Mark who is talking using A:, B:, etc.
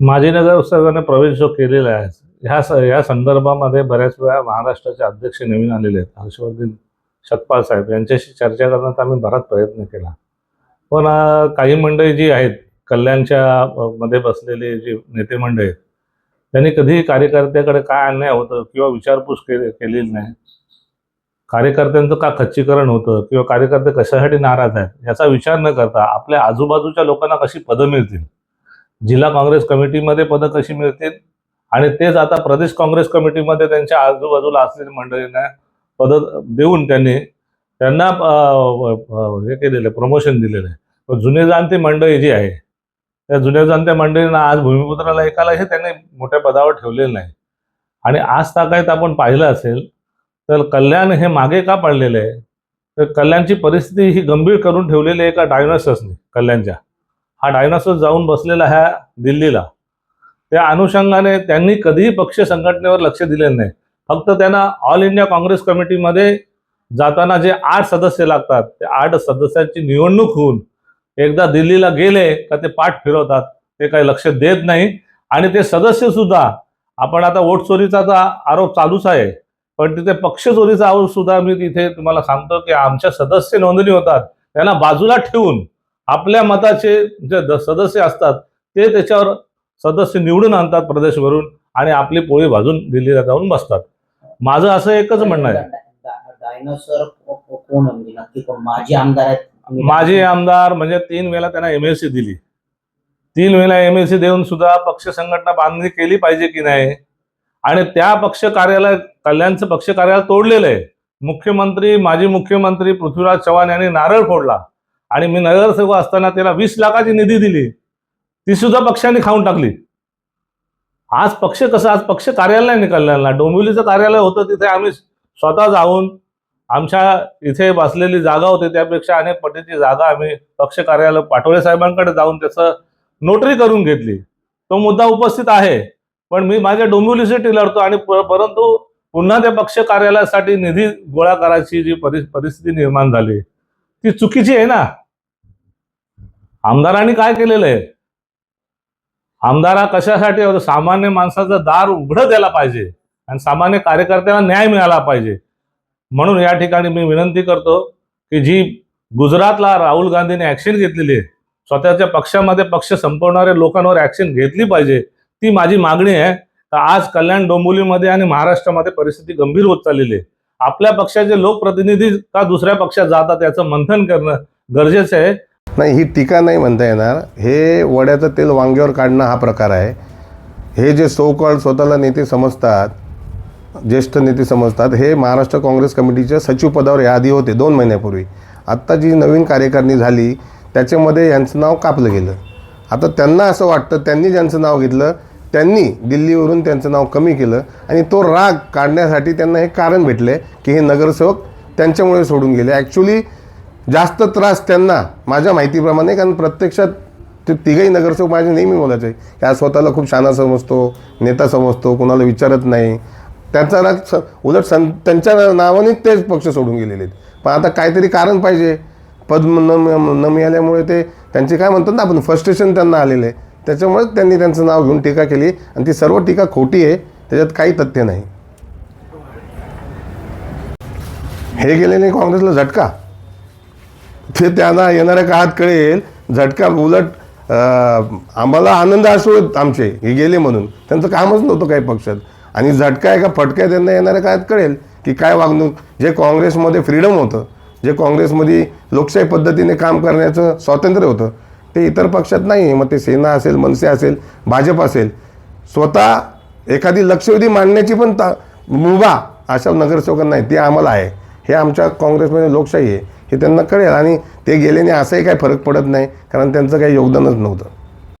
A: माजी उत्सर्गाने प्रवेश जो केलेला आहे ह्या स ह्या संदर्भामध्ये बऱ्याच वेळा महाराष्ट्राचे अध्यक्ष नवीन आलेले आहेत. हर्षवर्धन शकपाल साहेब यांच्याशी चर्चा करण्याचा आम्ही बराच प्रयत्न केला. पण काही मंडळी जी आहेत कल्याणच्या मध्ये बसलेले जे नेते मंडळी आहेत त्यांनी कधीही कार्यकर्त्याकडे काय अन्याय होतं किंवा विचारपूस केली केलेली नाही. कार्यकर्त्यांचं का खच्चीकरण होतं किंवा कार्यकर्ते कशासाठी नाराज आहेत याचा विचार न करता आपल्या आजूबाजूच्या लोकांना कशी पदं मिळतील? जिल्हा काँग्रेस कमिटीमध्ये पदं कशी मिळतील? आणि तेच आता प्रदेश काँग्रेस कमिटीमध्ये त्यांच्या आजूबाजूला असलेल्या मंडळींना पदं देऊन त्यांनी त्यांना हे केलेलं प्रमोशन दिलेलं आहे. जुने जाणते मंडळी जी आहे त्या जुन्या जाणत्या मंडळींना आज भूमिपुत्राला एकालाही त्यांनी मोठ्या पदावर ठेवलेलं नाही. आणि आज ताकायत आपण पाहिलं असेल तर कल्याण हे मागे का पडलेलं आहे? तर कल्याणची परिस्थिती ही गंभीर करून ठेवलेली आहे एका डायनॉसर्सने कल्याणच्या. हा डायनासोर जाऊन बसलेला ह्या दिल्लीला. त्या अनुषंगाने त्यांनी कधीही पक्ष संघटनेवर लक्ष दिलेलं नाही. फक्त त्यांना ऑल इंडिया काँग्रेस कमिटीमध्ये जाताना जे आठ सदस्य लागतात त्या आठ सदस्यांची निवडणूक होऊन एकदा दिल्लीला गेले का ते पाठ फिरवतात ते काही लक्ष देत नाही. आणि ते सदस्य सुद्धा आपण आता वोट चोरीचा तर आरोप चालूच आहे. पण तिथे पक्ष चोरीचा आरोप सुद्धा मी तिथे तुम्हाला सांगतो की आमच्या सदस्य नोंदणी होतात त्यांना बाजूला ठेवून आपल्या मताचे जे सदस्य असतात ते त्याच्यावर सदस्य निवडून आणतात प्रदेशवरून आणि आपली पोळी भाजून दिल्लीला जाऊन बसतात. माझं असं एकच म्हणणं आहे.
B: म्हणजे? माजी आमदार
A: माजी आमदार म्हणजे तीन वेळा त्यांना एमएलसी दिली. तीन वेळा एमएलसी देऊन सुद्धा पक्ष संघटना बांधणी केली पाहिजे की नाही? आणि त्या पक्ष कार्यालय कल्याणचं पक्ष कार्यालय तोडलेलं आहे. मुख्यमंत्री माजी मुख्यमंत्री पृथ्वीराज चव्हाण यांनी नारळ फोडला. आणि मी नगरसेवक असताना त्याला वीस लाखाची निधी दिली. ती सुद्धा पक्षाने खाऊन टाकली. आज पक्ष कसं आज पक्ष कार्यालय निकालला डोंबिवलीचं कार्यालय होतं तिथे आम्ही स्वतः जाऊन आमच्या इथे बसलेली जागा होती. त्यापेक्षा अनेक पटीची जागा आम्ही पक्ष कार्यालय पाटोळे साहेबांकडे जाऊन त्याचं नोटरी करून घेतली. तो मुद्दा उपस्थित आहे. पण मी माझ्या डोंबिवलीसाठी लढतो आणि परंतु पुन्हा त्या पक्ष कार्यालयासाठी निधी गोळा करायची जी परिस्थिती निर्माण झाली. ती चुकीची आहे ना? आमदारांनी काय केलेलं आहे? आमदारा कशासाठी सामान्य माणसाचं दार उघडं द्यायला पाहिजे आणि सामान्य कार्यकर्त्यांना न्याय मिळाला पाहिजे. म्हणून या ठिकाणी मी विनंती करतो की जी गुजरातला राहुल गांधीने ऍक्शन घेतलेली आहे स्वतःच्या पक्षामध्ये पक्ष संपवणाऱ्या लोकांवर ऍक्शन घेतली पाहिजे. ती माझी मागणी आहे. तर आज कल्याण डोंबिवलीमध्ये आणि महाराष्ट्रामध्ये परिस्थिती गंभीर होत चाललेली आहे. आपल्या पक्षाचे लोकप्रतिनिधी का दुसऱ्या पक्षात जातात याचं मंथन करणं गरजेचं आहे.
C: नाही ही टीका नाही म्हणता येणार. हे वड्याचं तेल वांग्यावर काढणं हा प्रकार आहे. हे जे सो स्वतःला नेते समजतात ज्येष्ठ नेते समजतात हे महाराष्ट्र काँग्रेस कमिटीच्या सचिव पदावर याआधी होते दोन महिन्यापूर्वी. आत्ता जी नवीन कार्यकारिणी झाली त्याच्यामध्ये यांचं नाव कापलं गेलं. आता त्यांना असं वाटतं त्यांनी ज्यांचं नाव घेतलं त्यांनी दिल्लीवरून त्यांचं नाव कमी केलं आणि तो राग काढण्यासाठी त्यांना हे कारण भेटले की हे नगरसेवक त्यांच्यामुळे सोडून गेले. ॲक्च्युली जास्त त्रास त्यांना माझ्या माहितीप्रमाणे कारण प्रत्यक्षात ते तिघही नगरसेवक माझे नेहमी बोलायचे की आज स्वतःला खूप शाना समजतो नेता समजतो कुणाला विचारत नाही. त्यांचा राग स उलट सं त्यांच्या नावाने तेच पक्ष सोडून गेलेले आहेत. पण आता काहीतरी कारण पाहिजे. पद न न- मिळाल्यामुळे ते त्यांचे काय म्हणतात ना आपण फ्रस्ट्रेशन त्यांना आलेलं आहे. त्याच्यामुळेच त्यांनी त्यांचं नाव घेऊन टीका केली. आणि ती सर्व टीका खोटी आहे. त्याच्यात काही तथ्य नाही. हे गेलेले काँग्रेसला झटका? ते त्यांना येणाऱ्या काळात कळेल. झटका उलट आम्हाला आनंद असू आमचे हे गेले म्हणून. त्यांचं कामच नव्हतं काही पक्षात. आणि झटका आहे का फटका आहे त्यांना येणाऱ्या काळात कळेल की काय वागणूक जे काँग्रेसमध्ये फ्रीडम होतं जे काँग्रेसमध्ये लोकशाही पद्धतीने काम करण्याचं स्वातंत्र्य होतं ते इतर पक्षात नाही आहे मग ते सेना असेल मनसे असेल भाजप असेल स्वतः एखादी लक्षवेधी मांडण्याची पण ता मुभा अशा नगरसेवकांना आहे ती आम्हाला आहे. हे आमच्या काँग्रेसमध्ये लोकशाही आहे. हे त्यांना कळेल. आणि ते गेल्याने असंही काही फरक पडत नाही कारण त्यांचं काही योगदानच नव्हतं.